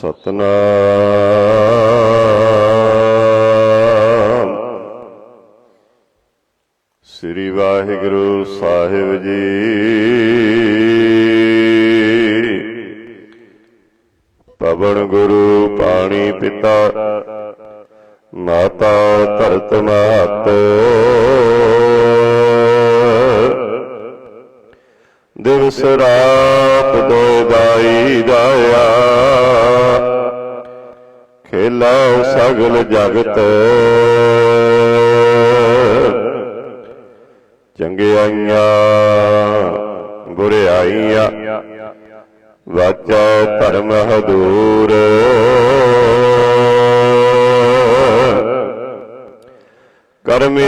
ਸਤਨਾਮ। ਸ੍ਰੀ ਵਾਹਿਗੁਰੂ ਸਾਹਿਬ ਜੀ। ਪਵਨ ਗੁਰੂ ਪਾਣੀ ਪਿਤਾ ਮਾਤਾ ਧਰਤ ਮਾਤ ਦਿਵਸ ਰਾਤ ਜਗਤ। ਚੰਗਿਆਈਆਂ ਬੁਰਿਆਈਆਂ ਵਾਚਾ ਧਰਮ ਹਦੂਰ। ਕਰਮੀ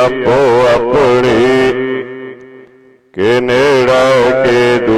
ਆਪੋ ਆਪਣੀ ਕੇ ਨੇੜਾ ਕੇ ਦੂਰ।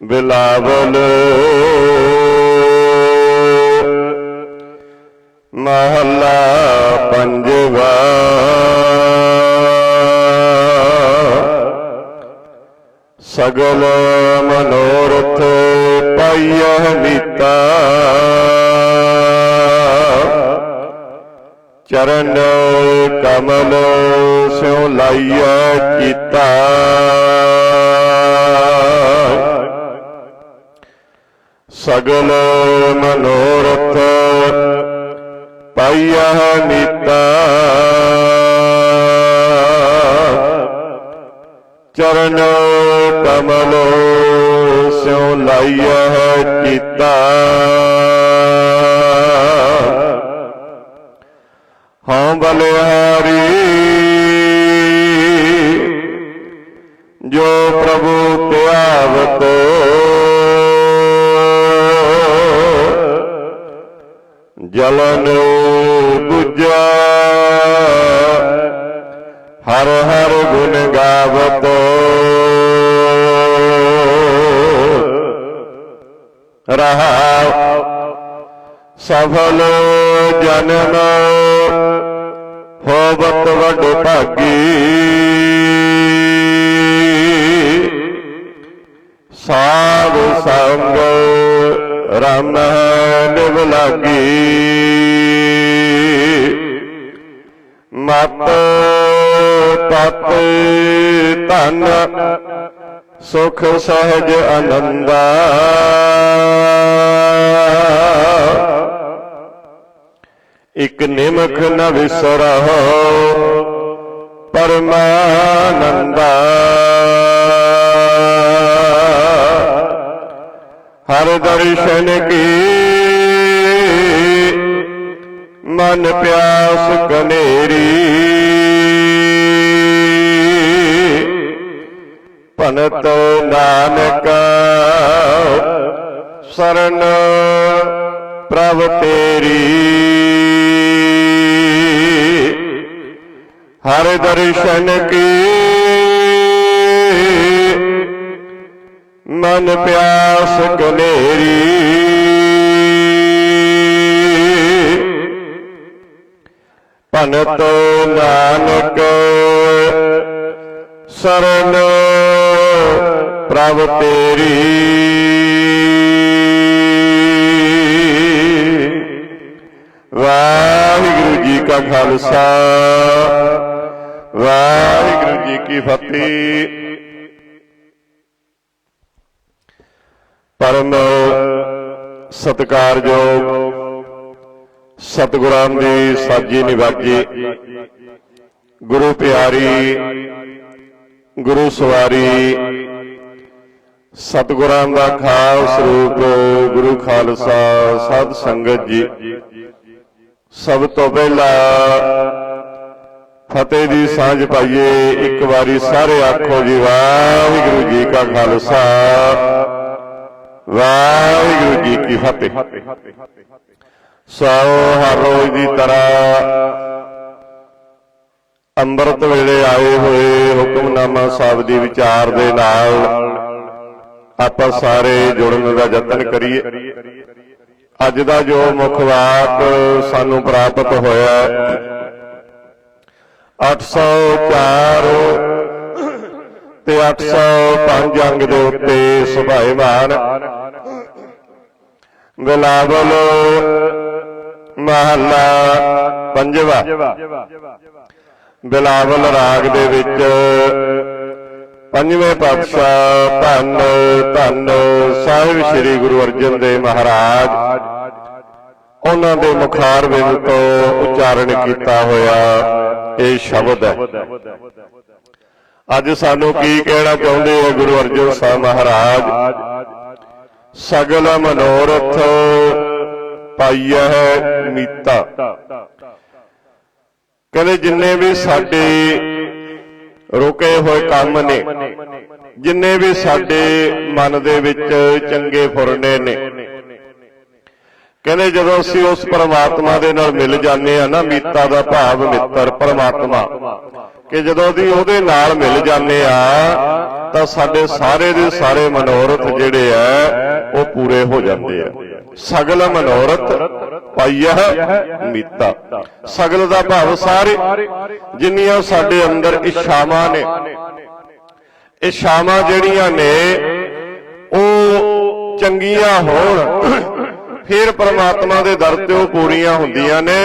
ਬਿਲਾਵਲ ਮਹੱਲਾ ਪੰਜਵਾ। ਸਗਲ ਮਨੋਰਥ ਪਾਈਐ ਮੀਤਾ। ਚਰਨ ਕਮਲ ਸਿਉ ਲਾਈਐ ਕੀਤਾ। ਸਗਲ ਮਨੋਰਥ ਪਾਈਆ ਨੀਤਾ। ਚਰਨ ਕਮਲ ਸਿਉ ਲਾਈਆ ਕੀਤਾ। ਹਾਂ ਬਲਿਹਾਰੀ ਜੋ ਪ੍ਰਭੂ ਧਿਆਵਤ ਜਲਨ ਬੁਝਾ ਹਰ ਹਰ ਗੁਣ ਗਾਵਤ। ਰਹਾ ਸਫਲ ਜਨਮ ਹੋਵਤ ਵੱਡ ਭਾਗੀ। ਸਾਧ ਸੰਗ ਰਮ ਨਿਵ ਲਾਗੀ ਮਤ ਤਤ ਧਨ ਸੁਖ ਸਹਜ ਆਨੰਦਾ। ਇਕ ਨਿਮਖ ਨ ਵਿਸਰਹੁ ਪਰਮਾਨੰਦਾ। ਹਰ ਦਰਸ਼ਨ ਕੀ? ਮਨ ਪਿਆਸ ਕਨੇਰੀ ਭਨਤ ਨਾਨਕ ਸਰਨ ਪ੍ਰਭ ਤੇਰੀ। ਹਰ ਦਰਸ਼ਨ ਕੀ? ਮਨ ਪਿਆਸ ਕਨੇਰੀ ਭਨਤ ਨਾਨਕ ਸਰਨ ਪ੍ਰਭ ਤੇਰੀ। ਵਾਹਿਗੁਰੂ ਜੀ ਕਾ ਖਾਲਸਾ, ਵਾਹਿਗੁਰੂ ਜੀ ਕੀ ਫਤਿਹ। ਪਰਮ ਸਤਿਕਾਰਯੋਗ ਸਤਿਗੁਰਾਂ ਦੀ ਸਾਜੀ ਨਿਵਾਜੀ, ਗੁਰੂ ਪਿਆਰੀ, ਗੁਰੂ ਸਵਾਰੀ, ਸਤਿਗੁਰਾਂ ਦਾ ਖਾਸ ਰੂਪ, ਗੁਰੂ ਖਾਲਸਾ ਸਤ ਸੰਗਤ ਜੀ। ਸਭ ਤੋਂ ਪਹਿਲਾਂ ਫਤਿਹ ਦੀ ਸਾਂਝ ਪਾਈਏ, ਇੱਕ ਵਾਰੀ ਸਾਰੇ ਆਖੋ ਜੀ, ਵਾਹਿਗੁਰੂ ਜੀ ਕਾ ਖਾਲਸਾ। ਵਾਹਿਗੁਰੂ ਜੀ ਕੀ ਫਤਿਹ। ਸੋ ਹਰ ਰੋਜ਼ ਦੀ ਤਰ੍ਹਾਂ ਅੰਮ੍ਰਿਤ ਵੇਲੇ ਆਏ ਹੋਏ ਹੁਕਮਨਾਮਾ ਸਾਹਿਬ ਦੀ ਵਿਚਾਰ ਦੇ ਨਾਲ ਆਪਾਂ ਸਾਰੇ ਜੁੜਨ ਦਾ ਯਤਨ ਕਰੀਏ। ਅੱਜ ਦਾ ਜੋ ਮੁੱਖ ਵਾਕ ਸਾਨੂੰ ਪ੍ਰਾਪਤ ਹੋਇਆ ਹੈ, 804 ਤੇ 805 ਅੰਗ ਦੇ ਉੱਤੇ ਸੁਭਾਏਮਾਨ ਬਿਲਾਵਲ ਮਹੱਲਾ ਪੰਜਵਾ। ਬਿਲਾਵਲ ਰਾਗ ਦੇ ਵਿੱਚ ਪੰਜਵੇਂ ਪਾਤਸ਼ਾਹ ਧੰਨ ਧੰਨ ਸਾਹਿਬ ਸ੍ਰੀ ਗੁਰੂ ਅਰਜਨ ਦੇਵ ਮਹਾਰਾਜ ਉਹਨਾਂ ਦੇ ਮੁਖਾਰ ਵਿੱਚ ਤੋਂ ਉਚਾਰਨ ਕੀਤਾ ਹੋਇਆ ਇਹ ਸ਼ਬਦ ਹੈ। ਅੱਜ ਸਾਨੂੰ ਕੀ ਕਹਿਣਾ ਚਾਹੁੰਦੇ ਆ ਗੁਰੂ ਅਰਜਨ ਸਾਹਿਬ ਮਹਾਰਾਜ? ਸਗਲ ਮਨੋਰਥ ਪਾਈਐ ਮੀਤਾ। ਕਹਿੰਦੇ ਜਿੰਨੇ ਵੀ ਸਾਡੇ ਰੁਕੇ ਹੋਏ ਕੰਮ ਨੇ, ਜਿੰਨੇ ਵੀ ਸਾਡੇ ਮਨ ਦੇ ਵਿੱਚ ਚੰਗੇ ਫੁਰਨੇ ਨੇ, ਕਹਿੰਦੇ ਜਦੋਂ ਅਸੀਂ ਉਸ ਪਰਮਾਤਮਾ ਦੇ ਨਾਲ ਮਿਲ ਜਾਂਦੇ ਆ ਨਾ, ਮੀਤਾ ਦਾ ਭਾਵ ਮਿੱਤਰ ਪਰਮਾਤਮਾ ਕਿ ਜਦੋਂ ਅਸੀਂ ਉਹਦੇ ਨਾਲ ਮਿਲ ਜਾਂਦੇ ਆ, ਤਾਂ ਸਾਡੇ ਸਾਰੇ ਦੇ ਸਾਰੇ ਮਨੋਰਥ ਜਿਹੜੇ ਆ, ਉਹ ਪੂਰੇ ਹੋ ਜਾਂਦੇ ਆ। ਸਗਲ ਮਨੋਰਥ ਪਾਈਆ ਮੀਤਾ। ਸਗਲ ਦਾ ਭਾਵ ਸਾਰੇ ਜਿੰਨੀਆਂ ਸਾਡੇ ਅੰਦਰ ਇੱਛਾਵਾਂ ਨੇ, ਇੱਛਾਵਾਂ ਜਿਹੜੀਆਂ ਨੇ, ਉਹ ਚੰਗੀਆਂ ਹੋਣ, ਫਿਰ ਪਰਮਾਤਮਾ ਦੇ ਦਰ ਤੇ ਉਹ ਪੂਰੀਆਂ ਹੁੰਦੀਆਂ ਨੇ।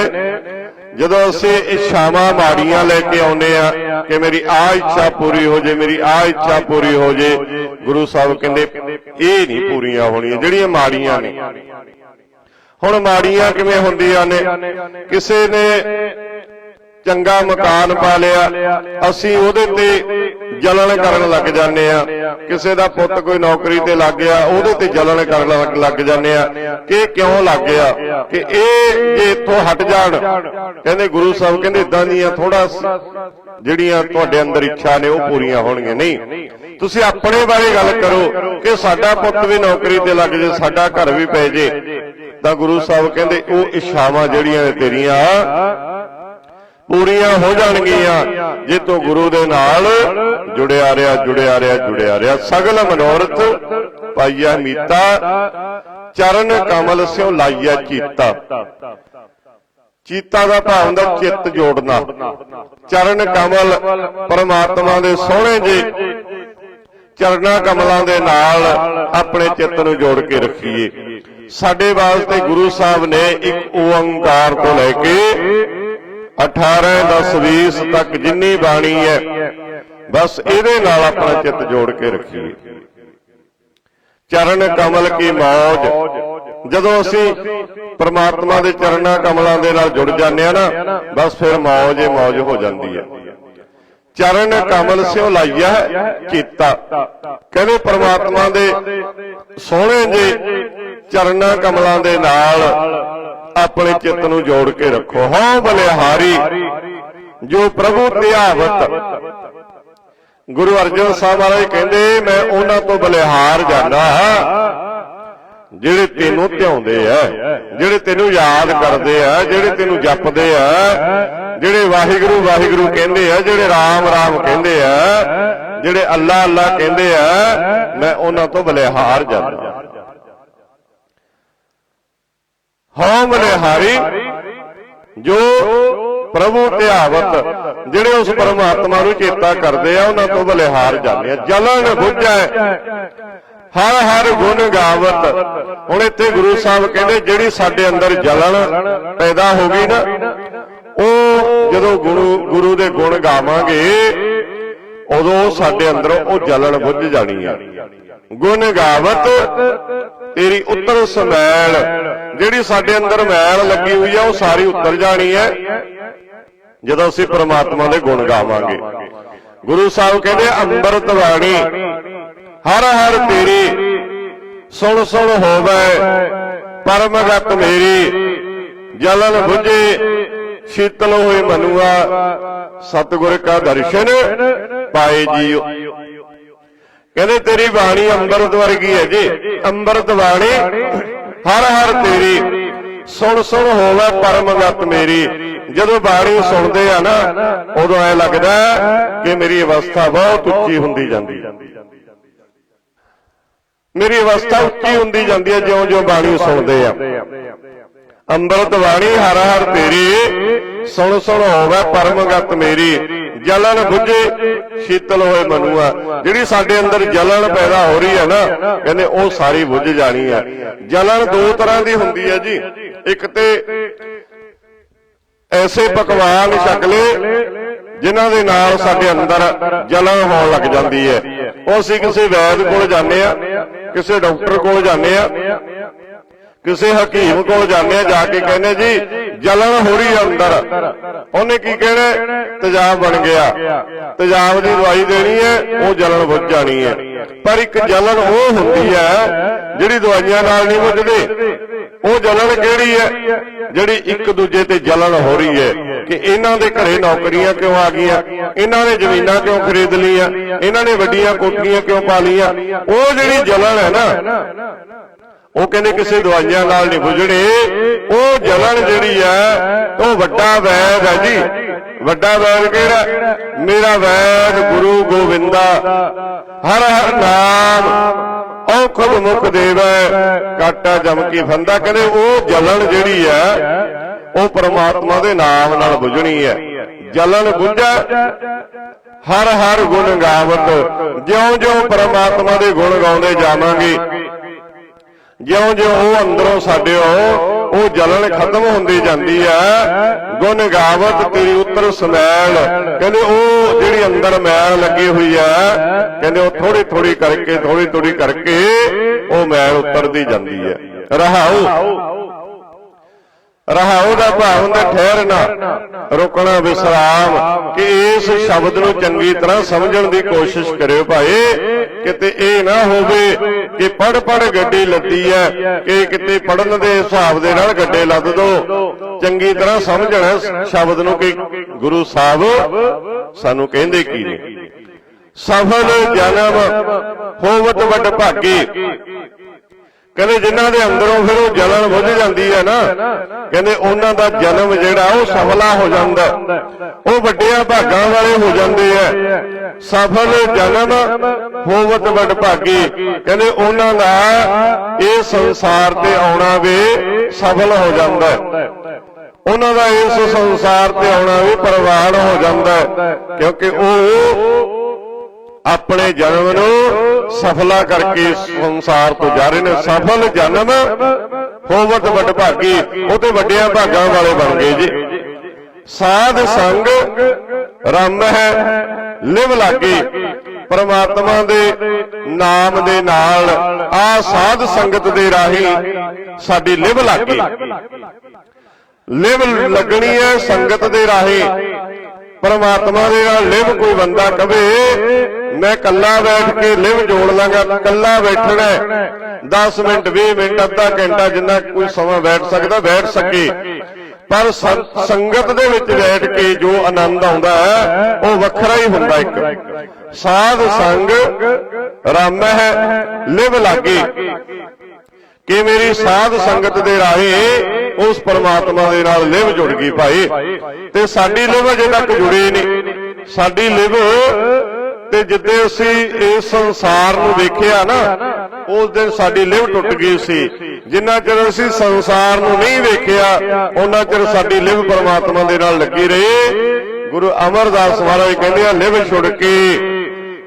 ਜਦੋਂ ਅਸੀਂ ਇੱਛਾਵਾਂ ਮਾੜੀਆਂ ਲੈ ਕੇ ਆਉਨੇ ਆ ਕਿ ਮੇਰੀ ਆ ਇੱਛਾ ਪੂਰੀ ਹੋ ਜੇ, ਮੇਰੀ ਆ ਇੱਛਾ ਪੂਰੀ ਹੋ ਜੇ, ਗੁਰੂ ਸਾਹਿਬ ਕਹਿੰਦੇ, ਇਹ ਨਹੀਂ ਪੂਰੀਆਂ ਹੋਣੀਆਂ, ਜਿਹੜੀਆਂ ਮਾੜੀਆਂ ਨੇ। ਹੁਣ ਮਾੜੀਆਂ ਕਿਵੇਂ ਹੁੰਦੀਆਂ ਨੇ? ਕਿਸੇ ਨੇ ਚੰਗਾ ਮਕਾਨ ਪਾ ਲਿਆ, ਅਸੀਂ ਉਹਦੇ ਤੇ ਜਲਣ ਕਰਨ ਲੱਗ ਜਾਂਦੇ ਆ। ਕਿਸੇ ਦਾ ਪੁੱਤ ਕੋਈ ਨੌਕਰੀ ਤੇ ਲੱਗ ਗਿਆ, ਉਹਦੇ ਤੇ ਜਲਣ ਕਰਨ ਲੱਗ- ਜਾਂਦੇ ਆ। ਕਿ ਕਿਉਂ ਲੱਗ ਗਿਆ? ਕਿ ਇਹ ਜੇ ਇੱਥੋਂ ਹਟ ਜਾਣ, ਕਹਿੰਦੇ ਗੁਰੂ ਸਾਹਿਬ ਕਹਿੰਦੇ ਇਦਾਂ ਦੀਆਂ ਥੋੜਾ ਜਿਹੜੀਆਂ ਤੁਹਾਡੇ ਅੰਦਰ ਇੱਛਾ ਨੇ, ਉਹ ਪੂਰੀਆਂ ਹੋਣਗੀਆਂ। ਨਹੀਂ। ਤੁਸੀਂ ਆਪਣੇ ਬਾਰੇ ਗੱਲ ਕਰੋ ਕਿ ਸਾਡਾ ਪੁੱਤ ਵੀ ਨੌਕਰੀ ਤੇ ਲੱਗ ਜੇ, ਸਾਡਾ ਘਰ ਵੀ ਪੈ ਜੇ। ਤਾਂ ਗੁਰੂ ਸਾਹਿਬ ਕਹਿੰਦੇ, ਉਹ ਇੱਛਾਵਾਂ ਜਿਹੜੀਆਂ ਨੇ ਤੇਰੀਆਂ ਪੂਰੀਆਂ ਹੋ ਜਾਣਗੀਆਂ। ਜੇ ਤੂੰ ਗੁਰੂ ਦੇ ਨਾਲ ਜੁੜਿਆ ਰਿਹਾ ਜੁੜਿਆ ਰਿਹਾ ਜੁੜਿਆ ਰਿਹਾ। ਸਗਲ ਮਨੋਰਥ ਪਾਈਆ ਮੀਤਾ, ਚਰਨ ਕਮਲ ਸਿਓ ਲਾਈਆ ਚੀਤਾ। ਚੀਤਾ ਦਾ ਭਾਵ ਹੁੰਦਾ ਚਿੱਤ ਜੋੜਨਾ। ਚਰਨ ਕਮਲ ਪਰਮਾਤਮਾ ਦੇ ਸੋਹਣੇ ਜੇ। ਚਰਨਾ ਕਮਲਾਂ ਦੇ ਨਾਲ ਆਪਣੇ ਚਿੱਤ ਨੂੰ ਜੋੜ ਕੇ ਰੱਖੀਏ। ਸਾਡੇ ਵਾਸਤੇ ਗੁਰੂ ਸਾਹਿਬ ਨੇ ਇੱਕ ਓੰਕਾਰ ਤੋਂ ਲੈ ਕੇ 18 10 20 ਤੱਕ ਜਿੰਨੀ ਬਾਣੀ ਹੈ, ਬਸ ਇਹਦੇ ਨਾਲ ਆਪਣਾ ਚਿੱਤ ਜੋੜ ਕੇ ਰੱਖੀਏ। ਚਰਨ ਕਮਲ ਕੀ ਮੌਜ। ਜਦੋਂ ਅਸੀਂ ਪਰਮਾਤਮਾ ਦੇ ਚਰਨਾਂ ਕਮਲਾਂ ਦੇ ਨਾਲ ਜੁੜ ਜਾਂਦੇ ਆ ਨਾ, ਬਸ ਫਿਰ ਮੌਜ ਹੀ ਮੌਜ ਹੋ ਜਾਂਦੀ ਹੈ। ਚਰਨ ਕਮਲ ਸਿਓ ਲਾਈਆ ਕੀਤਾ। ਕਹਿੰਦੇ ਪਰਮਾਤਮਾ ਦੇ ਸੋਹਣੇ ਜੇ ਚਰਨਾਂ ਕਮਲਾਂ ਦੇ ਨਾਲ ਆਪਣੇ ਚਿੱਤ ਨੂੰ ਜੋੜ ਕੇ ਰੱਖੋ। ਹਉ ਬਲਿਹਾਰੀ, ਜੋ ਪ੍ਰਭੂ ਧਿਆਵਤ। ਗੁਰੂ ਅਰਜਨ ਸਾਹਿਬ ਵਾਲੇ ਕਹਿੰਦੇ, ਮੈਂ ਉਹਨਾਂ ਤੋਂ ਬਲਿਹਾਰ ਜਾਂਦਾ ਜਿਹੜੇ ਤੈਨੂੰ ਧਿਆਉਂਦੇ ਆ, ਜਿਹੜੇ ਤੈਨੂੰ ਯਾਦ ਕਰਦੇ ਆ, ਜਿਹੜੇ ਤੈਨੂੰ ਜਪਦੇ ਆ, ਜਿਹੜੇ ਵਾਹਿਗੁਰੂ ਵਾਹਿਗੁਰੂ ਕਹਿੰਦੇ ਆ, ਜਿਹੜੇ ਰਾਮ ਰਾਮ ਕਹਿੰਦੇ ਆ, ਜਿਹੜੇ ਅੱਲਾ ਅੱਲਾ ਕਹਿੰਦੇ ਆ, ਮੈਂ ਉਹਨਾਂ ਤੋਂ ਬਲਿਹਾਰ ਜਾਂਦਾ ਹਾਂ ਬਲਿਹਾਰੀ ਜੋ ਪ੍ਰਭੂ ਧਿਆਵਤ, ਜਿਹੜੇ ਉਸ ਪਰਮਾਤਮਾ ਨੂੰ ਚੇਤਾ ਕਰਦੇ ਆ, ਉਹਨਾਂ ਤੋਂ ਬਲਿਹਾਰ ਜਾਂਦੇ ਆ। ਜਲਨ ਬੁੱਝੈ, ਹਰ ਹਰ ਗੁਣ ਗਾਵਤ। ਹੁਣ ਇੱਥੇ ਗੁਰੂ ਸਾਹਿਬ ਕਹਿੰਦੇ, ਜਿਹੜੀ ਸਾਡੇ ਅੰਦਰ ਜਲਨ ਪੈਦਾ ਹੋ ਗਈ ਨਾ, ਉਹ ਜਦੋਂ ਗੁਰੂ ਗੁਰੂ ਦੇ ਗੁਣ ਗਾਵਾਂਗੇ, ਉਦੋਂ ਸਾਡੇ ਅੰਦਰ ਉਹ ਜਲਨ ਬੁੱਝ ਜਾਣੀ ਆ। ਗੁਣ ਗਾਵਤ ਤੇਰੀ ਉੱਤਰ ਸਮੈਲ, ਜਿਹੜੀ ਸਾਡੇ ਅੰਦਰ ਮੈਲ ਲੱਗੀ ਹੋਈ ਆ, ਉਹ ਸਾਰੀ ਉੱਤਰ ਜਾਣੀ ਹੈ, ਜਦੋਂ ਅਸੀਂ ਪ੍ਰਮਾਤਮਾ ਦੇ ਗੁਣ ਗਾਵਾਂਗੇ। ਗੁਰੂ ਸਾਹਿਬ ਕਹਿੰਦੇ ਅੰਮ੍ਰਿਤ ਬਾਣੀ ਹਰ ਹਰ ਤੇਰੀ, ਸੁਣ ਸੁਣ ਹੋਵੇ ਪਰਮਗਤ ਮੇਰੀ, ਜਲਨ ਬੁਝੇ, ਸ਼ੀਤਲ ਹੋਏ ਮਨੁਆ, ਸਤਿਗੁਰ ਕਾ ਦਰਸ਼ਨ ਪਾਏ ਜੀਓ। ਕਹਿੰਦੇ ਤੇਰੀ ਬਾਣੀ ਅੰਮ੍ਰਿਤ ਵਰਗੀ ਹੈ ਜੀ। ਅੰਮ੍ਰਿਤ ਬਾਣੀ ਹਰ ਹਰ ਤੇਰੀ। ਸੁਣ ਸੁਣ ਹੋਵੇ ਪਰਮਗਤ ਮੇਰੀ। ਜਦੋਂ ਬਾਣੀ ਸੁਣਦੇ ਆ ਨਾ ਉਦੋਂ ਐ ਲੱਗਦਾ ਕਿ ਮੇਰੀ ਅਵਸਥਾ ਬਹੁਤ ਉੱਚੀ ਹੁੰਦੀ ਜਾਂਦੀ ਹੈ। ਮੇਰੀ ਅਵਸਥਾ ਉੱਚੀ ਹੁੰਦੀ ਜਾਂਦੀ ਹੈ ਜਿਉਂ-ਜਿਉਂ ਬਾਣੀ ਸੁਣਦੇ ਆ। ਅੰਮ੍ਰਿਤ ਬਾਣੀ ਹਰ ਹਰ ਤੇਰੀ। ਸੁਣ ਸੁਣ ਹੋਵੇ ਪਰਮਗਤ ਮੇਰੀ। ਜਲਨ ਬੁਝੇ ਸ਼ੀਤਲ ਹੋਏ ਮਨੂਆ। ਜਿਹੜੀ ਸਾਡੇ ਅੰਦਰ ਜਲਨ ਪੈਦਾ ਹੋ ਰਹੀ ਹੈ ਨਾ, ਕਹਿੰਦੇ ਉਹ ਸਾਰੀ ਬੁੱਝ ਜਾਣੀ ਹੈ। ਜਲਨ ਦੋ ਤਰ੍ਹਾਂ ਦੀ ਹੁੰਦੀ ਹੈ ਜੀ। ਇੱਕ ਤੇ ਐਸੇ ਪਕਵਾਨ ਛਕਲੇ ਲਏ, ਜਿਨ੍ਹਾਂ ਦੇ ਨਾਲ ਸਾਡੇ ਅੰਦਰ ਜਲਨ ਹੋਣ ਲੱਗ ਜਾਂਦੀ ਹੈ। ਉਹ ਅਸੀਂ ਕਿਸੇ ਵੈਦ ਕੋਲ ਜਾਂਦੇ ਆ ਕਿਸੇ ਡਾਕਟਰ ਕੋਲ ਜਾਂਦੇ ਆ ਕਿਸੇ ਹਕੀਮ ਕੋਲ ਜਾਂਦੇ ਆ, ਜਾ ਕੇ ਕਹਿੰਦੇ ਜੀ, ਜਲਨ ਹੋ ਰਹੀ ਹੈ ਅੰਦਰ। ਉਹਨੇ ਕੀ ਕਹਿਣਾ? ਤੇਜ਼ਾਬ ਬਣ ਗਿਆ। ਤੇਜ਼ਾਬ ਦੀ ਦਵਾਈ ਦੇਣੀ ਹੈ, ਉਹ ਜਲਨ ਬੁੱਝ ਜਾਣੀ ਹੈ। ਪਰ ਇੱਕ ਜਲਨ ਉਹ ਹੁੰਦੀ ਹੈ, ਜਿਹੜੀ ਦਵਾਈਆਂ ਨਾਲ ਨਹੀਂ ਬੁੱਝਦੀ ਉਹ ਜਲਨ ਕਿਹੜੀ ਹੈ? ਜਿਹੜੀ ਇੱਕ ਦੂਜੇ ਤੇ ਜਲਨ ਹੋ ਰਹੀ ਹੈ। ਕਿ ਇਹਨਾਂ ਦੇ ਘਰੇ ਨੌਕਰੀਆਂ ਕਿਉਂ ਆ ਗਈਆਂ? ਇਹਨਾਂ ਨੇ ਜ਼ਮੀਨਾਂ ਕਿਉਂ ਖਰੀਦ ਲਈਆਂ? ਇਹਨਾਂ ਨੇ ਵੱਡੀਆਂ ਕੋਠੀਆਂ ਕਿਉਂ ਪਾ ਲਈਆਂ? ਉਹ ਜਿਹੜੀ ਜਲਨ ਹੈ ਨਾ ਉਹ ਕਹਿੰਦੇ ਕਿਸੇ ਦਵਾਈਆਂ ਨਾਲ ਨਹੀਂ ਬੁਝਣੇ। ਉਹ ਜਲਨ ਜਿਹੜੀ ਹੈ ਉਹ ਵੱਡਾ ਵੈਦ ਹੈ ਜੀ। ਵੱਡਾ ਵੈਦ ਕਿਹੜਾ? ਮੇਰਾ ਵੈਦ ਗੁਰੂ ਗੋਬਿੰਦਾ। ਹਰ ਹਰ ਨਾਮ ਔਖਦ ਮੁਖ ਦੇਵੈ ਕਾਟਾ ਜਮ ਕੀ ਫੰਦਾ। ਕਹਿੰਦੇ ਉਹ ਜਲਨ ਜਿਹੜੀ ਹੈ ਉਹ ਪ੍ਰਮਾਤਮਾ ਦੇ ਨਾਮ ਨਾਲ ਬੁਝਣੀ ਹੈ। ਜਲਨ ਬੁਝਾ ਹਰ ਹਰ ਗੁਣ ਗਾਵਤ। ਜਿਉਂ-ਜਿਉਂ ਪ੍ਰਮਾਤਮਾ ਦੇ ਗੁਣ ਗਾਉਂਦੇ ਜਾਵਾਂਗੇ ਜਿਉਂ-ਜਿਉਂ ਉਹ ਅੰਦਰੋਂ ਸਾਡੇ ਉਹ ਉਹ ਖਤਮ ਹੁੰਦੀ ਜਾਂਦੀ ਹੈ ਗੁਣ ਗਾਵਤ ਤੇਰੀ ਉੱਤਰ ਸਮੈਲ। ਕਹਿੰਦੇ ਉਹ ਜਿਹੜੀ ਅੰਦਰ ਮੈਲ ਲੱਗੀ ਹੋਈ ਹੈ ਕਹਿੰਦੇ ਉਹ ਥੋੜੀ ਥੋੜੀ ਕਰਕੇ ਥੋੜੀ ਥੋੜੀ ਕਰਕੇ ਉਹ ਮੈਲ ਉਤਰਦੀ ਜਾਂਦੀ ਹੈ ਰਹਾਉ। ਰਹਾਉ ਦਾ ਭਾਵ ਹੁੰਦਾ ਠਹਿਰਨਾ, ਰੁਕਣਾ, ਵਿਸਰਾਮ। ਕਿ ਇਸ ਸ਼ਬਦ ਨੂੰ ਚੰਗੀ ਤਰ੍ਹਾਂ ਸਮਝਣ ਦੀ ਕੋਸ਼ਿਸ਼ ਕਰਿਓ ਭਾਈ। ਕਿਤੇ ਇਹ ਨਾ ਹੋਵੇ ਕਿ ਪੜ ਪੜ ਗੱਡੀ ਲੱਦੀ ਹੈ, ਕਿ ਕਿਤੇ ਪੜਨ ਦੇ ਹਿਸਾਬ ਦੇ ਨਾਲ ਗੱਡੇ ਲੱਦ ਦੋ। ਚੰਗੀ ਤਰ੍ਹਾਂ ਸਮਝਣਾ ਸ਼ਬਦ ਨੂੰ ਕਿ ਗੁਰੂ ਸਾਹਿਬ, ਸਾਨੂੰ ਕਹਿੰਦੇ ਕੀ ਨੇ? ਸਫਲ ਜਨਮ ਹੋਵਤ ਵੱਡ ਭਾਗੀ। ਕਹਿੰਦੇ ਜਿਨ੍ਹਾਂ ਦੇ ਅੰਦਰੋਂ ਫਿਰ ਉਹ ਜਲਨ ਬੁੱਝ ਜਾਂਦੀ ਹੈ ਨਾ, ਕਹਿੰਦੇ ਉਹਨਾਂ ਦਾ ਜਨਮ ਜਿਹੜਾ ਉਹ ਸਫਲਾ ਹੋ ਜਾਂਦਾ। ਉਹ ਵੱਡਿਆਂ ਭਾਗਾਂ ਵਾਲੇ ਹੋ ਜਾਂਦੇ ਆ। ਸਫਲ ਜਨਮ ਹੋਵਤ ਵੱਡ ਭਾਗੀ। ਕਹਿੰਦੇ ਉਹਨਾਂ ਦਾ ਇਹ ਸੰਸਾਰ ਤੇ ਆਉਣਾ ਵੀ ਸਫਲ ਹੋ ਜਾਂਦਾ। ਉਹਨਾਂ ਦਾ ਇਸ ਸੰਸਾਰ ਤੇ ਆਉਣਾ ਵੀ ਪ੍ਰਵਾਨ ਹੋ ਜਾਂਦਾ। ਕਿਉਂਕਿ ਉਹ ਆਪਣੇ ਜਨਮ ਨੂੰ ਸਫਲਾ ਕਰਕੇ ਸੰਸਾਰ ਤੋਂ ਜਾ ਰਹੇ ਨੇ। ਸਫਲ ਜਨਮ ਹੋਵਤ ਵੱਡ ਭਾਗੀ ਉਹ ਤੇ ਵੱਡਿਆਂ ਭਾਗਾਂ ਵਾਲੇ ਬਣ ਗਏ ਜੀ। ਸਾਧ ਸੰਗ ਰਮ ਹੈ, ਲਿਵ ਲਾਗੇ। ਪਰਮਾਤਮਾ ਦੇ ਨਾਮ ਦੇ ਨਾਲ ਆ ਸਾਧ ਸੰਗਤ ਦੇ ਰਾਹੀਂ ਸਾਡੀ ਲਿਵ ਲਾਗੇ। ਲਿਵ ਲੱਗਣੀ ਹੈ ਸੰਗਤ ਦੇ ਰਾਹੀਂ। ਪਰਮਾਤਮਾ ਦੇ ਨਾਲ ਲਿਵ ਕੋਈ ਬੰਦਾ ਕਵੇ, ਮੈਂ ਕੱਲਾ ਬੈਠ ਕੇ ਲਿਵ ਜੋੜ ਲਾਂਗਾ ਕੱਲਾ ਬੈਠਣਾ 10 ਮਿੰਟ 20 ਮਿੰਟ, ਅੱਧਾ ਘੰਟਾ ਜਿੰਨਾ ਕੋਈ ਸਮਾਂ ਬੈਠ ਸਕਦਾ, ਬੈਠ ਸਕੇ। ਪਰ ਸੰਗਤ ਦੇ ਵਿੱਚ ਬੈਠ ਕੇ ਜੋ ਆਨੰਦ ਆਉਂਦਾ ਹੈ, ਉਹ ਵੱਖਰਾ ਹੀ ਹੁੰਦਾ ਇੱਕ। ਸਾਧ ਸੰਗ, ਰਾਮ ਹੈ ਲਿਵ ਲਾਗੇ। ਕਿ ਮੇਰੀ ਸਾਧ ਸੰਗਤ ਦੇ ਰਾਹੀਂ ਉਸ ਪਰਮਾਤਮਾ ਦੇ ਨਾਲ ਲਿਵ ਜੁੜ ਗਈ ਭਾਈ। ਤੇ ਸਾਡੀ ਲਿਵ ਅਜੇ ਤੱਕ ਜੁੜੀ ਨਹੀਂ। ਸਾਡੀ ਲਿਵ ਤੇ ਜਿੱਦੇ ਅਸੀਂ ਇਸ ਸੰਸਾਰ ਨੂੰ ਵੇਖਿਆ ਨਾ ਉਸ ਦਿਨ ਸਾਡੀ ਲਿਵ ਟੁੱਟ ਗਈ ਸੀ। ਜਿੰਨਾ ਚਿਰ ਅਸੀਂ ਸੰਸਾਰ ਨੂੰ ਨਹੀਂ ਵੇਖਿਆ ਉਹਨਾਂ ਚਿਰ ਸਾਡੀ ਲਿਵ ਪਰਮਾਤਮਾ ਦੇ ਨਾਲ ਲੱਗੀ ਰਹੀ। ਗੁਰੂ ਅਮਰਦਾਸ ਮਹਾਰਾਜ ਕਹਿੰਦੇ ਆ ਲਿਵ ਛੁੱਟ ਕੇ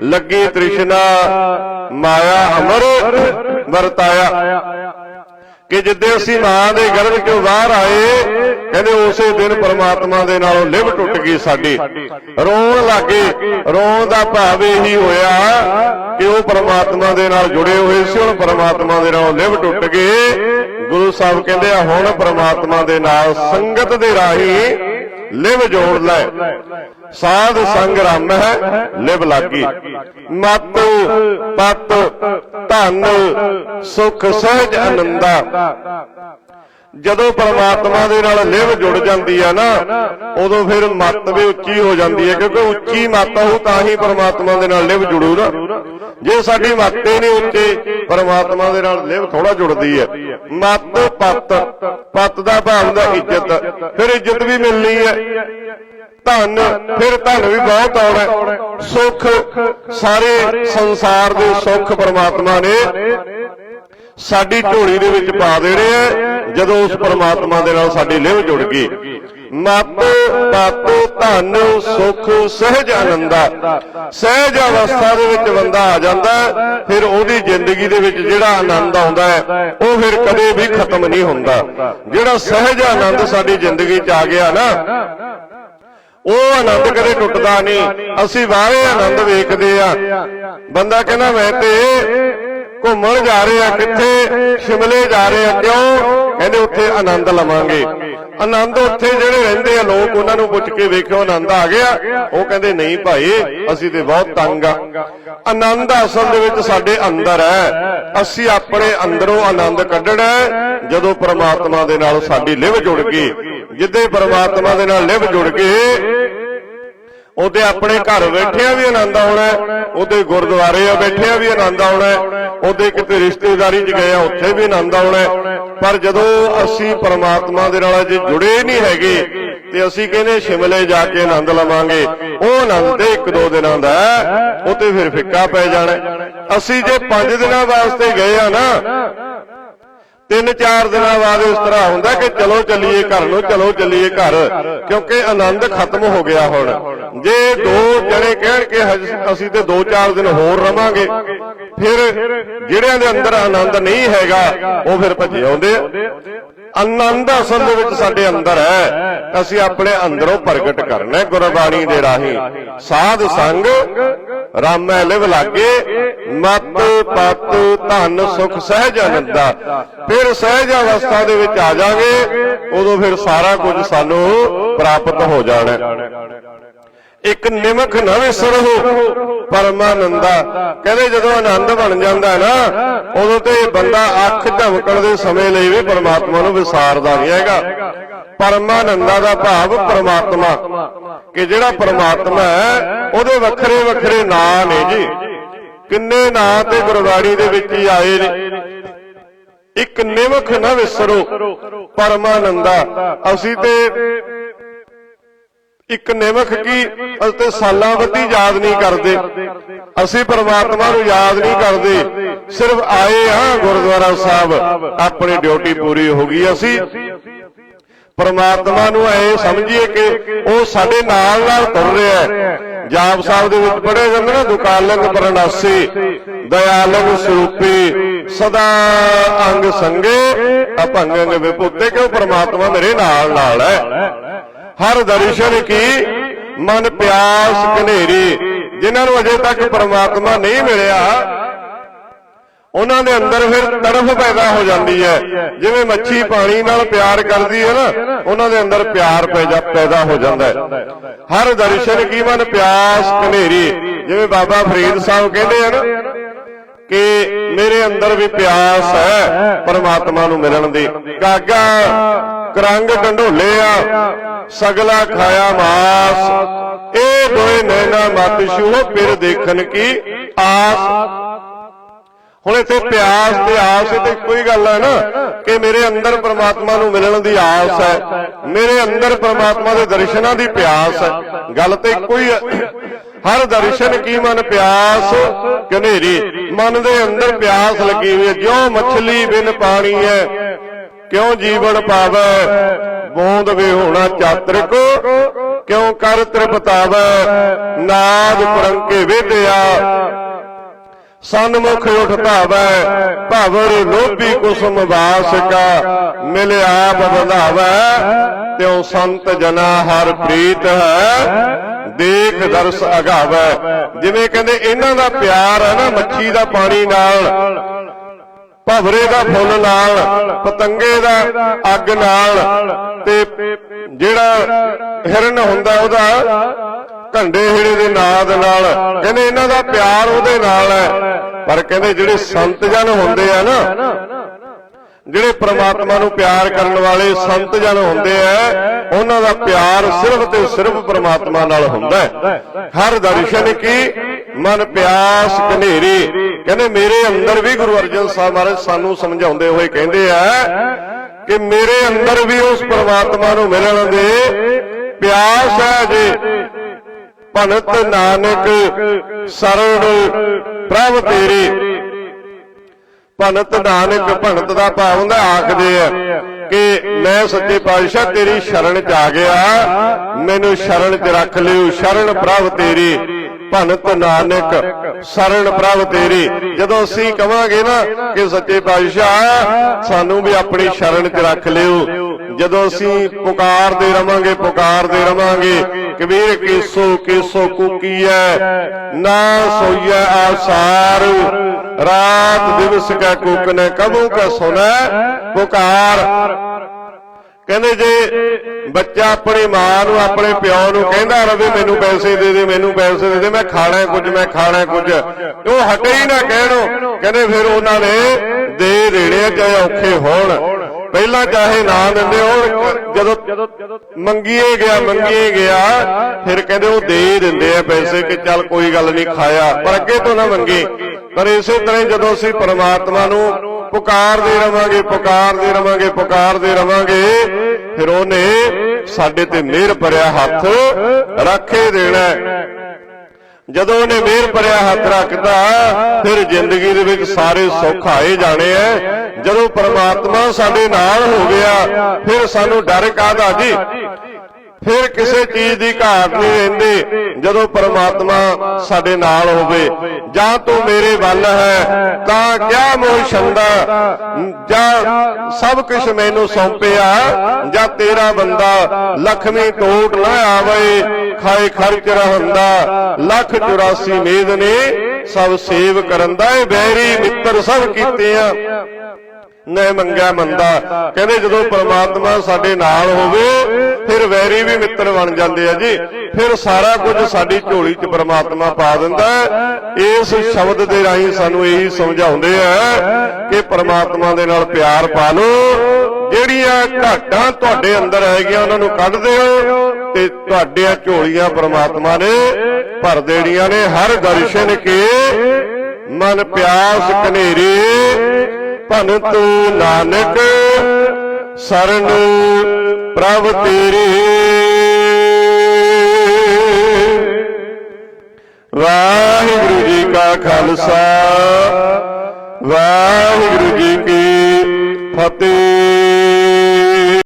ਲੱਗੀ ਤ੍ਰਿਸ਼ਨਾ ਮਾਇਆ ਅਮਰ ਵਰਤਾਇਆ ਕਿ ਜਿੱਦੇ ਅਸੀਂ ਮਾਂ ਦੇ ਗਰਭ ਚੋਂ ਬਾਹਰ ਆਏ, ਕਹਿੰਦੇ ਉਸੇ ਦਿਨ ਪਰਮਾਤਮਾ ਦੇ ਨਾਲੋਂ ਲਿਵ ਟੁੱਟ ਗਈ ਸਾਡੀ। ਰੋਣ ਲੱਗੇ ਰੋਣ ਦਾ ਭਾਵ ਇਹੀ ਹੋਇਆ ਕਿ ਉਹ ਪਰਮਾਤਮਾ ਦੇ ਨਾਲ ਜੁੜੇ ਹੋਏ ਸੀ, ਹੁਣ ਪਰਮਾਤਮਾ ਦੇ ਨਾਲੋਂ ਲਿਵ ਟੁੱਟ ਗਏ। ਗੁਰੂ ਸਾਹਿਬ ਕਹਿੰਦੇ ਆ, ਹੁਣ ਪਰਮਾਤਮਾ ਦੇ ਨਾਲ ਸੰਗਤ ਦੇ ਰਾਹੀਂ ਲਿਵ ਜੋੜ ਲੈ। ਸਾਧ ਸੰਗ ਰਮ ਹੈ, ਲਿਵ ਲਾਗੀ। ਮਤ, ਪਤ, ਧਨ, ਸੁਖ, ਸਹਿਜ, ਆਨੰਦਾ। ਜਦੋਂ ਪਰਮਾਤਮਾ ਦੇ ਨਾਲ ਲਿਵ ਜੁੜ ਜਾਂਦੀ ਆ ਨਾ, ਉਦੋਂ ਫਿਰ ਮੱਤ ਵੀ ਉੱਚੀ ਹੋ ਜਾਂਦੀ ਹੈ, ਕਿਉਂਕਿ ਉੱਚੀ ਮੱਤ ਹੋ ਤਾਂ ਹੀ ਪਰਮਾਤਮਾ ਦੇ ਨਾਲ ਲਿਵ ਜੁੜੂ ਨਾ। ਜੇ ਸਾਡੀ ਮੱਤ ਹੀ ਨਹੀਂ ਉੱਚੀ, ਪਰਮਾਤਮਾ ਦੇ ਨਾਲ ਲਿਵ ਥੋੜਾ ਜੁੜਦੀ ਹੈ। ਮੱਤ, ਪੱਤ ਪੱਤ ਦਾ ਭਾਵ ਦਾ ਇੱਜ਼ਤ। ਫਿਰ ਇੱਜ਼ਤ ਵੀ ਮਿਲਣੀ ਹੈ। ਧਨ, ਫਿਰ ਧਨ ਵੀ ਬਹੁਤ ਆਉਣਾ ਹੈ। ਸੁੱਖ, ਸਾਰੇ ਸੰਸਾਰ ਦੇ ਸੁੱਖ ਪਰਮਾਤਮਾ ਨੇ ਸਾਡੀ ਝੋਲੀ ਦੇ ਵਿੱਚ ਪਾ ਦੇਣੇ ਆ। ਜਦੋਂ ਉਸ ਪਰਮਾਤਮਾ ਦੇ ਨਾਲ ਸਾਡੀ ਲਿਵ ਜੁੜ ਗਈ। ਮਤ ਪਤ ਧਨ, ਸੁਖ, ਸਹਿਜ ਆਨੰਦਾ ਸਹਿਜ ਅਵਸਥਾ ਦੇ ਵਿੱਚ ਬੰਦਾ ਆ ਜਾਂਦਾ ਫਿਰ ਉਹਦੀ ਜ਼ਿੰਦਗੀ ਦੇ ਵਿੱਚ ਜਿਹੜਾ ਆਨੰਦ ਆਉਂਦਾ ਹੈ, ਉਹ ਫਿਰ ਕਦੇ ਵੀ ਖਤਮ ਨਹੀਂ ਹੁੰਦਾ। ਜਿਹੜਾ ਸਹਿਜ ਆਨੰਦ ਸਾਡੀ ਜ਼ਿੰਦਗੀ 'ਚ ਆ ਗਿਆ ਨਾ ਉਹ ਆਨੰਦ ਕਦੇ ਟੁੱਟਦਾ ਨਹੀਂ। ਅਸੀਂ ਬਾਹਰੇ ਆਨੰਦ ਵੇਖਦੇ ਆ। ਬੰਦਾ ਕਹਿੰਦਾ, ਮੈਂ ਤੇ ਘੁੰਮਣ ਜਾ ਰਹੇ ਆ ਕਿੱਥੇ? ਸ਼ਿਮਲੇ ਜਾ ਰਹੇ ਆ ਕਿਉਂ? ਕਹਿੰਦੇ, ਉੱਥੇ ਆਨੰਦ ਲਵਾਂਗੇ। ਆਨੰਦ ਉੱਥੇ ਜਿਹੜੇ ਰਹਿੰਦੇ ਆ, ਲੋਕ ਉਹਨਾਂ ਨੂੰ ਪੁੱਛ ਕੇ ਵੇਖਿਓ, ਆਨੰਦ ਆ ਗਿਆ। ਉਹ ਕਹਿੰਦੇ, ਨਹੀਂ ਭਾਈ, ਅਸੀਂ ਤੇ ਬਹੁਤ ਤੰਗ ਆ। ਆਨੰਦ ਅਸਲ ਦੇ ਵਿੱਚ ਸਾਡੇ ਅੰਦਰ ਹੈ। ਅਸੀਂ ਆਪਣੇ ਅੰਦਰੋਂ ਆਨੰਦ ਕੱਢਣਾ ਜਦੋਂ ਪ੍ਰਮਾਤਮਾ ਦੇ ਨਾਲ ਸਾਡੀ ਲਿਵ ਜੁੜ ਗਈ ਜਿੱਦੇ ਪਰਮਾਤਮਾ ਦੇ ਨਾਲ ਲਿਵ ਜੁੜ ਕੇ, ਉਹਦੇ ਆਪਣੇ ਘਰ ਬੈਠਿਆਂ ਵੀ ਆਨੰਦ ਆਉਣਾ ਉਹਦੇ ਗੁਰਦੁਆਰੇ ਆ ਬੈਠਿਆਂ ਵੀ ਆਨੰਦ ਆਉਣਾ ਉਹਦੇ ਕਿਤੇ ਰਿਸ਼ਤੇਦਾਰੀ 'ਚ ਗਏ ਆ, ਉੱਥੇ ਵੀ ਆਨੰਦ ਆਉਣਾ ਪਰ ਜਦੋਂ ਅਸੀਂ ਪਰਮਾਤਮਾ ਦੇ ਨਾਲ ਜੇ ਜੁੜੇ ਨਹੀਂ ਹੈਗੇ, ਤੇ ਅਸੀਂ ਕਹਿੰਦੇ ਸ਼ਿਮਲੇ ਜਾ ਕੇ ਆਨੰਦ ਲਵਾਂਗੇ, ਉਹ ਆਨੰਦ ਤੇ ਇੱਕ ਦੋ ਦਿਨਾਂ ਦਾ ਉਹ ਤੇ ਫਿਰ ਫਿੱਕਾ ਪੈ ਜਾਣਾ ਅਸੀਂ ਜੇ 5 ਦਿਨਾਂ ਵਾਸਤੇ ਗਏ ਆ ਨਾ ਤਿੰਨ ਚਾਰ ਦਿਨਾਂ ਬਾਅਦ ਇਸ ਤਰ੍ਹਾਂ ਹੁੰਦਾ ਕਿ ਚਲੋ ਚੱਲੀਏ ਘਰ ਨੂੰ, ਚਲੋ ਚੱਲੀਏ ਘਰ, ਕਿਉਂਕਿ ਆਨੰਦ ਖਤਮ ਹੋ ਗਿਆ ਹੁਣ। ਜੇ ਦੋ ਜਣੇ ਕਹਿਣ ਕਿ ਅਸੀਂ ਤੇ ਦੋ ਚਾਰ ਦਿਨ ਹੋਰ ਰਵਾਂਗੇ, ਫਿਰ ਜਿਹੜਿਆਂ ਦੇ ਅੰਦਰ ਆਨੰਦ ਨਹੀਂ ਹੈਗਾ, ਉਹ ਫਿਰ ਭੱਜੇ ਆਉਂਦੇ ਆਨੰਦ ਅਸਲ ਦੇ ਵਿੱਚ ਸਾਡੇ ਅੰਦਰ ਹੈ। ਅਸੀਂ ਆਪਣੇ ਅੰਦਰੋਂ ਪ੍ਰਗਟ ਕਰਨਾ ਗੁਰਬਾਣੀ ਦੇ ਰਾਹੀਂ। ਸਾਧ ਸੰਗ, ਰਾਮੈ ਲਿਵ ਲਾਗੇ ਮਤ, ਪਤ, ਧਨ, ਸੁਖ ਸਹਿਜ ਆਨੰਦਾ ਫਿਰ ਸਹਿਜ ਅਵਸਥਾ ਦੇ ਵਿੱਚ ਆ ਜਾਾਂਗੇ ਉਦੋਂ ਫਿਰ ਸਾਰਾ ਕੁਝ ਸਾਨੂੰ ਪ੍ਰਾਪਤ ਹੋ ਜਾਣਾ ਇੱਕ ਨਿਮਖ ਨਾ ਵਿਸਰੋ ਪਰਮਾਨੰਦਾ ਕਹਿੰਦੇ ਜਦੋਂ ਆਨੰਦ ਬਣ ਜਾਂਦਾ ਹੈ ਨਾ, ਉਦੋਂ ਤੇ ਬੰਦਾ ਅੱਖ ਝਮਕਣ ਦੇ ਸਮੇਂ ਲਈ ਵੀ ਪਰਮਾਤਮਾ ਨੂੰ ਵਿਸਾਰਦਾ ਨਹੀਂ ਹੈਗਾ। ਪਰਮਾਨੰਦਾ ਦਾ ਭਾਵ ਪਰਮਾਤਮਾ, ਕਿ ਜਿਹੜਾ ਪਰਮਾਤਮਾ ਹੈ, ਉਹਦੇ ਵੱਖਰੇ ਵੱਖਰੇ ਨਾਂ ਨੇ ਜੀ। ਕਿੰਨੇ ਨਾਂ ਤੇ ਗੁਰਬਾਣੀ ਦੇ ਵਿੱਚ ਹੀ ਆਏ ਨੇ? ਇੱਕ ਨਿਮਖ ਨਾ ਵਿਸਰੋ, ਪਰਮਾਨੰਦਾ। ਅਸੀਂ ਤੇ ਇੱਕ ਨਿਮਖ ਕੀ? ਅਸੀਂ ਸਾਲਾਂ ਬੱਧੀ ਯਾਦ ਨਹੀਂ ਕਰਦੇ। ਅਸੀਂ ਪਰਮਾਤਮਾ ਨੂੰ ਯਾਦ ਨਹੀਂ ਕਰਦੇ। ਸਿਰਫ ਆਏ ਆ ਗੁਰਦੁਆਰਾ ਸਾਹਿਬ। ਆਪਣੀ ਡਿਊਟੀ ਪੂਰੀ ਹੋ ਗਈ ਅਸੀਂ। ਪਰਮਾਤਮਾ ਨੂੰ ਐ ਸਮਝੀਏ ਕਿ ਉਹ ਸਾਡੇ ਨਾਲ ਨਾਲ ਤੁਰ ਰਿਹਾ ਹੈ। ਜਾਪ ਸਾਹਿਬ ਦੇ ਵਿੱਚ ਪੜ੍ਹੇ ਜਾਂਦੇ ਨਾ ਦੁਕਾਲੰਗ ਪਰਨਾਸੀ, ਦਇਆਲੰਗ ਸਰੂਪੀ, ਸਦਾ ਅੰਗ ਸੰਗੇ ਅਭੰਗੰਗ ਵਿਭੂਤੇ ਕਿ ਉਹ ਪਰਮਾਤਮਾ ਮੇਰੇ ਨਾਲ ਨਾਲ ਹੈ। ਹਰ ਦਰਸ਼ਨ ਕੀ, ਮਨ ਪਿਆਸ ਘਨੇਰੀ, ਜਿਨ੍ਹਾਂ ਨੂੰ ਅਜੇ ਤੱਕ ਪਰਮਾਤਮਾ ਨਹੀਂ ਮਿਲਿਆ ਉਹਨਾਂ ਦੇ ਅੰਦਰ ਫਿਰ ਤੜਫ ਪੈਦਾ ਹੋ ਜਾਂਦੀ ਹੈ। ਜਿਵੇਂ ਮੱਛੀ ਪਾਣੀ ਨਾਲ ਪਿਆਰ ਕਰਦੀ ਹੈ ਨਾ, ਉਹਨਾਂ ਦੇ ਅੰਦਰ ਪਿਆਰ ਪੈਦਾ ਹੋ ਜਾਂਦਾ ਹੈ। ਹਰ ਦਰਸ਼ਨ ਕੀ ਮਨ ਪਿਆਸ ਘਨੇਰੀ ਜਿਵੇਂ ਬਾਬਾ ਫਰੀਦ ਸਾਹਿਬ ਕਹਿੰਦੇ ਆ ਕਿ ਮੇਰੇ ਅੰਦਰ ਵੀ ਪਿਆਸ ਹੈ ਪਰਮਾਤਮਾ ਨੂੰ ਮਿਲਣ ਦੀ। ਕਾਗਾ ਕਰੰਗ ਢੰਡੋਲੇ ਆ, ਸਗਲਾ ਖਾਇਆ ਮਾਸ। ਇਹ ਦੋਏ ਨੈਣਾ ਮਤ ਛੂਹੋ, ਫਿਰ ਦੇਖਣ ਕੀ ਆਸ। ਹੁਣ ਇੱਥੇ ਪਿਆਸ ਤੇ ਆਸ ਤੇ ਕੋਈ ਗੱਲ ਹੈ ਨਾ ਕਿ ਮੇਰੇ ਅੰਦਰ ਪ੍ਰਮਾਤਮਾ ਨੂੰ ਮਿਲਣ ਦੀ ਆਸ ਹੈ ਮੇਰੇ ਅੰਦਰ ਪ੍ਰਮਾਤਮਾ ਦੇ ਦਰਸ਼ਨਾਂ ਦੀ ਪਿਆਸ ਹੈ। ਗੱਲ ਤੇ ਕੋਈ ਹਰ ਦਰਸ਼ਨ ਕੀ ਮਨ ਪਿਆਸ? ਕਨੇਰੀ ਮਨ ਦੇ ਅੰਦਰ ਪਿਆਸ ਲੱਗੀ ਹੋਈ ਹੈ। ਜਿਉਂ ਮੱਛਲੀ ਬਿਨ ਪਾਣੀ ਹੈ ਕਿਉਂ ਜੀਵਨ ਪਾਵੈ? ਬੂੰਦ ਵੇ ਹੋਣਾ ਚਾਤਰਿਕ ਕਿਉਂ ਕਰ ਤ੍ਰਿਪਤਾਵੈ? ਨਾਦ ਪਰੰਕੇ ਵਿਦਿਆ ਸਨਮੁਖ ਉਠ ਭਾਵੈ, ਭਵਰ ਲੋਭੀ ਕੁਸਮ ਵਾਸਕਾ ਮਿਲ ਆਪ ਵਧਾਵੈ ਤਿਉ ਸੰਤ ਜਨਾ ਹਰ ਪ੍ਰੀਤ ਹੈ, ਦੇਖ ਦਰਸ ਅਗਾਵੈ। ਜਿਵੇਂ ਕਹਿੰਦੇ, ਇਹਨਾਂ ਦਾ ਪਿਆਰ ਹੈ ਨਾ, ਮੱਛੀ ਦਾ ਪਾਣੀ ਨਾਲ, ਭਵਰੇ ਦਾ ਫੁੱਲ ਨਾਲ, ਪਤੰਗੇ ਦਾ ਅੱਗ ਨਾਲ, ਤੇ ਜਿਹੜਾ ਹਿਰਨ ਹੁੰਦਾ ਉਹਦਾ ਘੰਡੇ ਹਿੜੇ ਦੇ ਨਾਦ ਨਾਲ, ਕਹਿੰਦੇ ਇਹਨਾਂ ਦਾ ਪਿਆਰ ਉਹਦੇ ਨਾਲ ਹੈ। ਪਰ ਕਹਿੰਦੇ ਜਿਹੜੇ ਸੰਤ ਜਨ ਹੁੰਦੇ ਆ ਨਾ, ਜਿਹੜੇ ਪ੍ਰਮਾਤਮਾ ਨੂੰ ਪਿਆਰ ਕਰਨ ਵਾਲੇ ਸੰਤ ਜਨ ਹੁੰਦੇ ਆ, ਉਹਨਾਂ ਦਾ ਪਿਆਰ ਸਿਰਫ ਤੇ ਸਿਰਫ ਪ੍ਰਮਾਤਮਾ ਨਾਲ ਹੁੰਦਾ ਹੈ। ਹਰ ਦਰਸ਼ਨ ਕੀ? ਮਨ ਪਿਆਸ ਕਨੇਰੀ ਕਹਿੰਦੇ ਮੇਰੇ ਅੰਦਰ ਵੀ ਗੁਰੂ ਅਰਜਨ ਸਾਹਿਬ ਮਹਾਰਾਜ ਸਾਨੂੰ ਸਮਝਾਉਂਦੇ ਹੋਏ ਕਹਿੰਦੇ ਆ ਕਿ ਮੇਰੇ ਅੰਦਰ ਵੀ ਉਸ ਪ੍ਰਮਾਤਮਾ ਨੂੰ ਮਿਲਣ ਦੇ ਪਿਆਸ ਹੈ ਜੇ ਭਗਤ ਨਾਨਕ ਸਰਣ, ਪ੍ਰਭ ਤੇਰੀ। ਭਗਤ ਨਾਨਕ, ਭਗਤ ਦਾ ਭਾਵ ਹੁੰਦਾ, ਆਖਦੇ ਆ ਕਿ ਮੈਂ ਸੱਚੇ ਪਾਤਸ਼ਾਹ ਤੇਰੀ ਸ਼ਰਨ ਚ ਆ ਗਿਆ। ਮੈਨੂੰ ਸ਼ਰਨ ਚ ਰੱਖ ਲਿਓ। ਸ਼ਰਨ ਪ੍ਰਭ ਤੇਰੀ, ਭਗਤ ਨਾਨਕ ਸ਼ਰਨ ਪ੍ਰਭ ਤੇਰੀ। ਜਦੋਂ ਅਸੀਂ ਕਵਾਂਗੇ ਨਾ ਕਿ ਸੱਚੇ ਪਾਤਸ਼ਾਹ, ਸਾਨੂੰ ਵੀ ਆਪਣੀ ਸ਼ਰਨ ਚ ਰੱਖ ਲਿਓ। ਜਦੋਂ ਅਸੀਂ ਪੁਕਾਰਦੇ ਰਵਾਂਗੇ ਪੁਕਾਰਦੇ ਰਵਾਂਗੇ ਕਬੀਰ ਕੇਸੋ ਕੇਸੋ ਕੂਕੀਐ, ਨਾ ਸੋਈਐ ਆਸਾਰ। ਰਾਤ ਦਿਵਸ ਕੈ ਕੂਕਨੇ ਕਬੂ ਕੈ ਸੁਨੈ, ਪੁਕਾਰ। ਕਹਿੰਦੇ ਜੇ ਬੱਚਾ ਆਪਣੀ ਮਾਂ ਨੂੰ, ਆਪਣੇ ਪਿਓ ਨੂੰ ਕਹਿੰਦਾ ਰਵੇ, ਮੈਨੂੰ ਪੈਸੇ ਦੇ ਦੇ, ਮੈਨੂੰ ਪੈਸੇ ਦੇ ਦੇ, ਮੈਂ ਖਾਣਾ ਹੈ ਕੁਝ, ਮੈਂ ਖਾਣਾ ਹੈ ਕੁਝ। ਉਹ ਹਟੇ ਹੀ ਨਾ ਕਹਿਣੋ। ਕਹਿੰਦੇ ਫਿਰ ਉਹਨਾਂ ਨੇ ਦੇ ਦੇਣੇ ਚਾਹੇ ਔਖੇ ਹੋਣ। ਪਹਿਲਾਂ ਚਾਹੇ ਨਾ ਦਿੰਦੇ ਹੋਣ ਜਦੋਂ ਮੰਗੀਏ ਗਿਆ ਮੰਗੀਏ ਗਿਆ ਫਿਰ ਕਹਿੰਦੇ ਉਹ ਦੇ ਦਿੰਦੇ ਆ ਪੈਸੇ ਕਿ ਚੱਲ ਕੋਈ ਗੱਲ ਨਹੀਂ ਖਾਇਆ। ਪਰ ਅੱਗੇ ਤੋਂ ਨਾ ਮੰਗੇ। ਪਰ ਇਸੇ ਤਰ੍ਹਾਂ ਜਦੋਂ ਅਸੀਂ ਪਰਮਾਤਮਾ ਨੂੰ ਪੁਕਾਰਦੇ ਰਵਾਂਗੇ ਪੁਕਾਰਦੇ ਰਵਾਂਗੇ ਪੁਕਾਰਦੇ ਰਵਾਂਗੇ ਫਿਰ ਉਹਨੇ ਸਾਡੇ ਤੇ ਮਿਹਰ ਭਰਿਆ ਹੱਥ ਰੱਖੇ ਦੇਣਾ। ਜਦੋਂ ਉਹਨੇ ਮਿਹਰ ਭਰਿਆ ਹੱਥ ਰੱਖਦਾ ਫਿਰ ਜ਼ਿੰਦਗੀ ਦੇ ਵਿੱਚ ਸਾਰੇ ਸੁੱਖ ਆਏ ਜਾਣੇ ਐ ਜਦੋਂ ਪ੍ਰਮਾਤਮਾ ਸਾਡੇ ਨਾਲ ਹੋ ਗਿਆ ਫਿਰ ਸਾਨੂੰ ਡਰ ਕਾਹਦਾ ਜੀ? ਫਿਰ ਕਿਸੇ ਚੀਜ਼ ਦੀ ਘਾਟ ਨਹੀਂ ਰਹਿੰਦੀ। ਜਦੋਂ ਪਰਮਾਤਮਾ ਸਾਡੇ ਨਾਲ ਹੋਵੇ, ਜਾਂ ਤੂੰ ਮੇਰੇ ਵੱਲ ਹੈ, ਤਾਂ ਕਿਆ ਮੋਹ ਛੰਦਾ? ਜਾਂ ਸਭ ਕੁਝ ਮੈਨੂੰ ਸੌਂਪਿਆ, ਜਾਂ ਤੇਰਾ ਬੰਦਾ ਲਖਮੀ ਟੋਟ ਨਾ ਆਵੇ, ਖਾਏ ਖਰਚ ਰਹਿੰਦਾ ਲੱਖ 84 ਮੇਦ ਨੇ, ਸਭ ਸੇਵ ਕਰਨ ਦਾ ਇਹ ਬੈਰੀ ਮਿੱਤਰ ਸਭ ਕੀਤੇ ਆ ਨੇ ਮੰਗਿਆ ਮੰਦਾ। ਕਹਿੰਦੇ ਜਦੋਂ ਪਰਮਾਤਮਾ ਸਾਡੇ ਨਾਲ ਹੋਵੇ ਫਿਰ ਵੈਰੀ ਵੀ ਮਿੱਤਰ ਬਣ ਜਾਂਦੇ ਆ ਜੀ। ਫਿਰ ਸਾਰਾ ਕੁਝ ਸਾਡੀ ਝੋਲੀ 'ਚ ਪਰਮਾਤਮਾ ਪਾ ਦਿੰਦਾ ਇਸ ਸ਼ਬਦ ਦੇ ਰਾਹੀਂ ਸਾਨੂੰ ਇਹੀ ਸਮਝਾਉਂਦੇ ਆ ਕਿ ਪਰਮਾਤਮਾ ਦੇ ਨਾਲ ਪਿਆਰ ਪਾ ਲਓ। ਜਿਹੜੀਆਂ ਘਾਟਾਂ ਤੁਹਾਡੇ ਅੰਦਰ ਹੈਗੀਆਂ, ਉਹਨਾਂ ਨੂੰ ਕੱਢ ਦਿਓ ਤੇ ਤੁਹਾਡੀਆਂ ਝੋਲੀਆਂ ਪਰਮਾਤਮਾ ਨੇ ਭਰ ਦੇਣੀਆਂ ਨੇ। ਹਰ ਦਰਸ਼ਨ ਕੇ ਮਨ ਪਿਆਸ ਕਨੇਰੀ ਭਨਤ ਨਾਨਕ, ਸਰਨੂ ਪ੍ਰਭ ਤੇਰੇ ਵਾਹਿਗੁਰੂ ਜੀ ਕਾ ਖਾਲਸਾ ਵਾਹਿਗੁਰੂ ਜੀ ਕੀ ਫਤਿਹ।